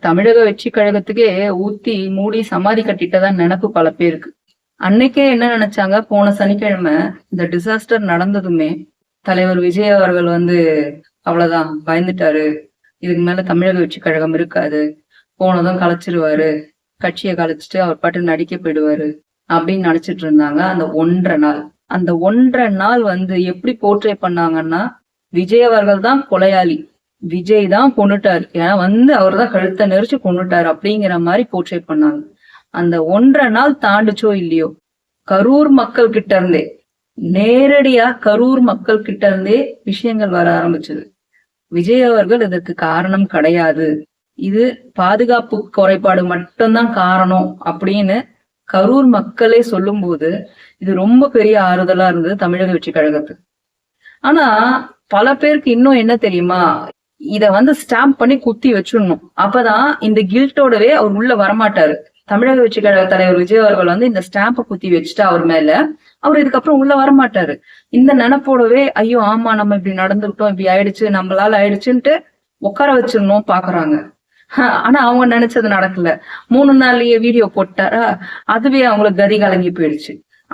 தமிழக வெற்றி கழகத்துக்கே ஊத்தி மூடி சமாதி கட்டிட்டதா நினப்பு பல பேருக்கு. அன்னைக்கே என்ன நினைச்சாங்க? போன சனிக்கிழமை இந்த டிசாஸ்டர் நடந்ததுமே தலைவர் விஜய் அவர்கள் வந்து அவ்வளவுதான் பயந்துட்டாரு. இதுக்கு மேல தமிழக வெற்றி கழகம் இருக்காது. போனதும் கலைச்சிருவாரு. கட்சியை கலைச்சிட்டு அவர் பாட்டு நடிக்க போயிடுவாரு அப்படின்னு நினைச்சிட்டு இருந்தாங்க அந்த ஒன்றரை நாள். அந்த ஒன்றரை நாள் வந்து எப்படி போர்ட்ரே பண்ணாங்கன்னா விஜய் அவர்கள் தான் கொலையாளி. விஜய் தான் கொண்டுட்டார் ஏன்னா வந்து அவர் தான் கழுத்தை நெரிச்சு கொண்டுட்டார் அப்படிங்கிற மாதிரி போர்ட்ரேட் பண்ணாங்க. அந்த ஒன்றரை நாள் தாண்டுச்சோ இல்லையோ கரூர் மக்கள் கிட்ட இருந்தே நேரடியா கரூர் மக்கள் கிட்ட இருந்தே விஷயங்கள் வர ஆரம்பிச்சது. விஜய் அவர்கள் இதற்கு காரணம் கிடையாது. இது பாதுகாப்பு குறைபாடு மட்டும்தான் காரணம் அப்படின்னு கரூர் மக்களே சொல்லும்போது இது ரொம்ப பெரிய ஆறுதலா இருந்தது தமிழக வெற்றி கழகத்துக்கு. ஆனா பல பேருக்கு இன்னும் என்ன தெரியுமா? இத வந்து ஸ்டாம்ப் பண்ணி குத்தி வச்சிடணும். அப்பதான் இந்த கில்ட்டோடவே அவர் உள்ள வரமாட்டாரு. தமிழக வெற்றி கழக தலைவர் விஜய் அவர்கள் வந்து இந்த ஸ்டாம்பை குத்தி வச்சுட்டா அவர் மேல அவர் இதுக்கப்புறம் உள்ள வரமாட்டாரு. இந்த நினைப்போடவே ஐயோ ஆமா நம்ம இப்படி நடந்துகிட்டோம் இப்படி ஆயிடுச்சு நம்மளால ஆயிடுச்சுன்ட்டு உட்கார வச்சிடணும் பாக்குறாங்க. ஆனா அவங்க நினைச்சது நடக்கல. மூணு நாள்லயே வீடியோ போட்டாரா? அதுவே அவங்களுக்கு கதி கலங்கி போயிடுச்சு.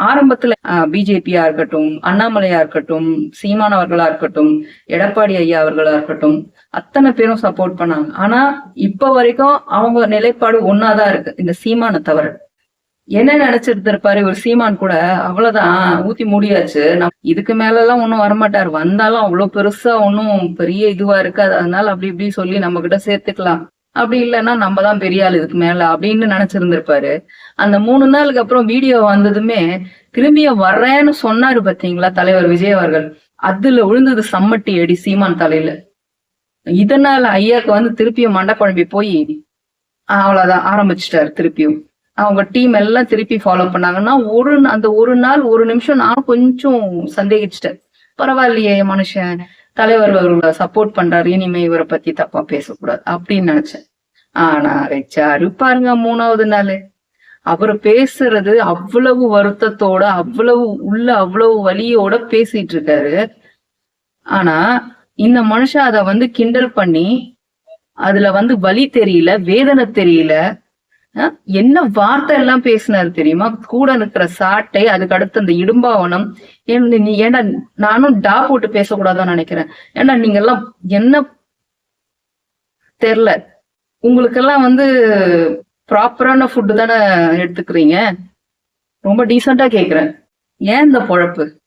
ஆரம்பத்துல பிஜேபியா இருக்கட்டும் அண்ணாமலையா இருக்கட்டும் சீமான் அவர்களா இருக்கட்டும் எடப்பாடி ஐயா அவர்களா இருக்கட்டும் அத்தனை பேரும் சப்போர்ட் பண்ணாங்க. ஆனா இப்ப வரைக்கும் அவங்க நிலைப்பாடு ஒன்னாதான் இருக்கு. இந்த சீமானை தவிர. என்ன நினைச்சிட்டு இருப்பாரு ஒரு சீமான் கூட அவ்வளவுதான் ஊத்தி மூடியாச்சு. இதுக்கு மேல எல்லாம் ஒன்னும் வரமாட்டாரு. வந்தாலும் அவ்வளவு பெருசா ஒன்னும் பெரிய இதுவா இருக்காது. அதனால அப்படி இப்படி சொல்லி நம்ம கிட்ட சேர்த்துக்கலாம். அப்படி இல்லைன்னா நம்ம தான் பெரிய ஆள் இதுக்கு மேல அப்படின்னு நினைச்சிருந்திருப்பாரு. அந்த மூணு நாளுக்கு அப்புறம் வீடியோ வந்ததுமே திரும்பியும் வர்றேன்னு சொன்னாரு பாத்தீங்களா தலைவர் விஜய் அவர்கள்? அதுல விழுந்தது சம்மட்டி அடி சீமான் தலையில. இதனால ஐயாக்கு வந்து திருப்பியும் மண்டை குழம்பி போய் அவ்வளவுதான் ஆரம்பிச்சிட்டாரு திருப்பியும். அவங்க டீம் எல்லாம் திருப்பி ஃபாலோ பண்ணாங்கன்னா ஒரு அந்த ஒரு நாள் ஒரு நிமிஷம் நான் கொஞ்சம் சந்தேகிச்சிட்டேன். பரவாயில்லையே மனுஷன். தலைவர் அவர்களை சப்போர்ட் பண்றாரு. இனிமே இவரை பத்தி தப்பா பேசக்கூடாது. அப்படின்னு நினைச்சேன். ஆனா வச்சாரு பாருங்க மூணாவது நாள். அவர் பேசுறது அவ்வளவு வருத்தத்தோட அவ்வளவு உள்ள அவ்வளவு வலியோட பேசிட்டு இருக்காரு. ஆனா இந்த மனுஷன் அத வந்து கிண்டல் பண்ணி அதுல வந்து வலி தெரியல வேதனை தெரியல. என்ன வார்த்தை எல்லாம் பேசினாரு தெரியுமா? கூட இருக்கிற சாட்டை அதுக்கு அடுத்து அந்த இடும்பாவனம். நீ ஏன்டா நானும் டா போட்டு பேசக்கூடாதான்னு நினைக்கிறேன்? ஏன்னா நீங்க எல்லாம் என்ன தெரில உங்களுக்கெல்லாம் வந்து ப்ராப்பரான ஃபுட்டு தானே எடுத்துக்கிறீங்க? ரொம்ப டீசெண்டா கேக்குறேன். ஏன் இந்த பொழப்பு?